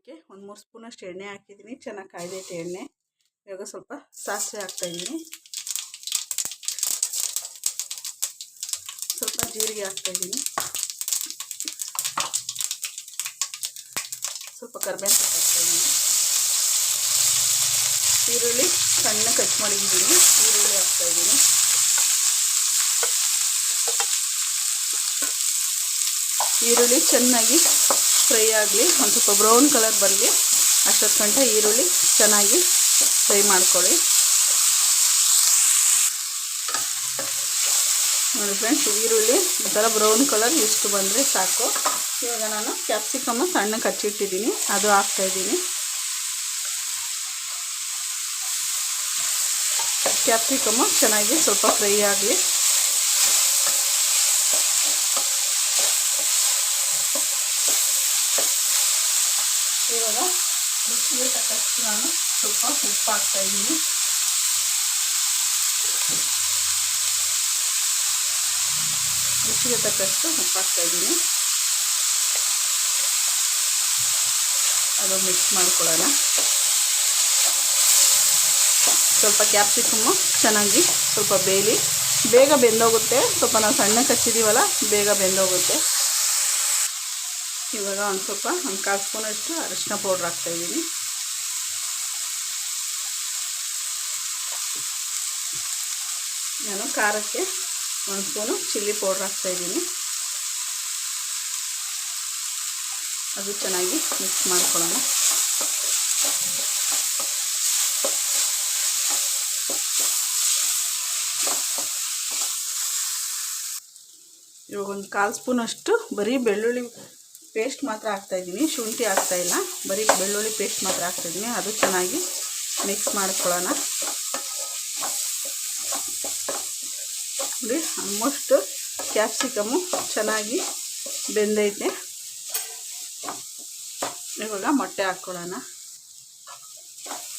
ಇದಕ್ಕೆ ಒಂದು ಮೂರು ಸ್ಪೂನಷ್ಟು ಎಣ್ಣೆ ಹಾಕಿದ್ದೀನಿ. ಚೆನ್ನಾಗಿ ಕಾಯ್ದೈತೆ ಎಣ್ಣೆ. ಇವಾಗ ಸ್ವಲ್ಪ ಸಾಸಿವೆ ಹಾಕ್ತಾಯಿದ್ದೀನಿ ಸ್ವಲ್ಪ ಜೀರಿಗೆ ಹಾಕ್ತಾಯಿದ್ದೀನಿ ಸ್ವಲ್ಪ ಕರ್ಬೇವಿನ ಸೊಪ್ಪು ಹಾಕ್ತಾಯಿದ್ದೀನಿ ಈರುಳ್ಳಿ ಸಣ್ಣ ಕಟ್ ಮಾಡಿದ್ದೀನಿ. ಈರುಳ್ಳಿ ಹಾಕ್ತಾಯಿದ್ದೀನಿ ಈರುಳ್ಳಿ ಚೆನ್ನಾಗಿ ಫ್ರೈ ಆಗಲಿ, ಒಂದು ಸ್ವಲ್ಪ ಬ್ರೌನ್ ಕಲರ್ ಬರಲಿ, ಅಷ್ಟೊತ್ತು ಗಂಟ ಈರುಳ್ಳಿ ಚೆನ್ನಾಗಿ ಫ್ರೈ ಮಾಡ್ಕೊಳ್ಳಿ. ನೋಡಿ ಫ್ರೆಂಡ್ಸ್ ಈರುಳ್ಳಿ ಈ ಥರ ಬ್ರೌನ್ ಕಲರ್, ಇಷ್ಟು ಬಂದರೆ ಸಾಕು. ಇವಾಗ ನಾನು ಕ್ಯಾಪ್ಸಿಕಮ್ಮ ಸಣ್ಣ ಕಚ್ಚಿಟ್ಟಿದ್ದೀನಿ, ಅದು ಹಾಕ್ತಾಯಿದ್ದೀನಿ ಕ್ಯಾಪ್ಸಿಕಮ್ಮು ಚೆನ್ನಾಗಿ ಸ್ವಲ್ಪ ಫ್ರೈ ಆಗಲಿ. ಇವಾಗ ರುಚಿಗೆ ತಕ್ಕಷ್ಟು ನಾನು ಸ್ವಲ್ಪ ಉಪ್ಪು ಹಾಕ್ತಾ ಇದ್ದೀನಿ. ರುಚಿಗೆ ತಕ್ಕಷ್ಟು ಉಪ್ಪು ಹಾಕ್ತಾ ಇದ್ದೀನಿ. ಅದು ಮಿಕ್ಸ್ ಮಾಡ್ಕೊಳ್ಳೋಣ. ಸ್ವಲ್ಪ ಕ್ಯಾಪ್ಸಿಕಮ್ಮು ಚೆನ್ನಾಗಿ ಸ್ವಲ್ಪ ಬೇಯಲಿ. ಬೇಗ ಬೆಂದೋಗುತ್ತೆ. ಸ್ವಲ್ಪ ನಾವು ಸಣ್ಣ ಕಚ್ಚಿದ್ದೀವಲ್ಲ, ಬೇಗ ಬೆಂದೋಗುತ್ತೆ. ಇವಾಗ ಒಂದು ಸ್ವಲ್ಪ ಒಂದು ಕಾಲು ಸ್ಪೂನಷ್ಟು ಅರಿಶಿನ ಪೌಡ್ರ್ ಹಾಕ್ತಾಯಿದ್ದೀನಿ ನಾನು ಖಾರಕ್ಕೆ ಒಂದು ಸ್ಪೂನು ಚಿಲ್ಲಿ ಪೌಡ್ರ್ ಹಾಕ್ತಾಯಿದ್ದೀನಿ ಅದು ಚೆನ್ನಾಗಿ ಮಿಕ್ಸ್ ಮಾಡ್ಕೊಳ್ಳೋಣ. ಇವಾಗ ಒಂದು ಕಾಲು ಸ್ಪೂನಷ್ಟು ಬರೀ ಬೆಳ್ಳುಳ್ಳಿ ಪೇಸ್ಟ್ ಮಾತ್ರ ಹಾಕ್ತಾಯಿದ್ದೀನಿ ಶುಂಠಿ ಹಾಕ್ತಾಯಿಲ್ಲ ಬರೀ ಬೆಳ್ಳುಳ್ಳಿ ಪೇಸ್ಟ್ ಮಾತ್ರ ಹಾಕ್ತಾಯಿದ್ದೀನಿ ಅದು ಚೆನ್ನಾಗಿ ಮಿಕ್ಸ್ ಮಾಡ್ಕೊಳ್ಳೋಣ. ನೋಡಿ ಆಲ್ಮೋಸ್ಟ್ ಕ್ಯಾಪ್ಸಿಕಮ್ಮು ಚೆನ್ನಾಗಿ ಬೆಂದೈತೆ. ಇವಾಗ ಮೊಟ್ಟೆ ಹಾಕ್ಕೊಳ್ಳೋಣ.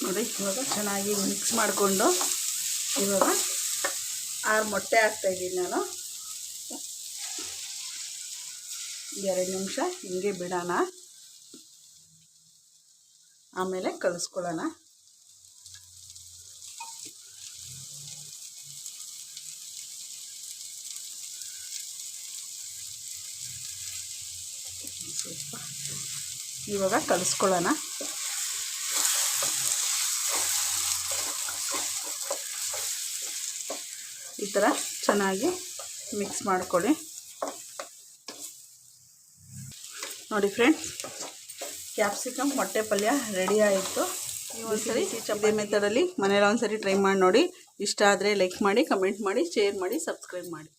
ನೋಡಿ, ಇವಾಗ ಚೆನ್ನಾಗಿ ಮಿಕ್ಸ್ ಮಾಡಿಕೊಂಡು ಇವಾಗ ಆರು ಮೊಟ್ಟೆ ಹಾಕ್ತಾಯಿದ್ದೀನಿ ನಾನು. ಎರಡು ನಿಮಿಷ ಹಿಂಗೆ ಬಿಡೋಣ. ಆಮೇಲೆ ಕಲಿಸ್ಕೊಳ್ಳೋಣ. ಇವಾಗ ಕಲಿಸ್ಕೊಳ್ಳೋಣ. ಈ ಥರ ಚೆನ್ನಾಗಿ ಮಿಕ್ಸ್ ಮಾಡ್ಕೊಳ್ಳಿ. ನೋಡಿ ಫ್ರೆಂಡ್ಸ್ ಕ್ಯಾಪ್ಸಿಕಮ್ ಮೊಟ್ಟೆ ಪಲ್ಯ ರೆಡಿ ಆಯಿತು. ಒಂದ್ಸರಿ ಚಪ್ಪಲಿ ಮೆಥಡಲ್ಲಿ ಮನೇಲಿ ಒಂದ್ಸರಿ ಟ್ರೈ ಮಾಡಿ ನೋಡಿ. ಇಷ್ಟ ಆದರೆ ಲೈಕ್ ಮಾಡಿ ಕಮೆಂಟ್ ಮಾಡಿ ಶೇರ್ ಮಾಡಿ ಸಬ್ಸ್ಕ್ರೈಬ್ ಮಾಡಿ.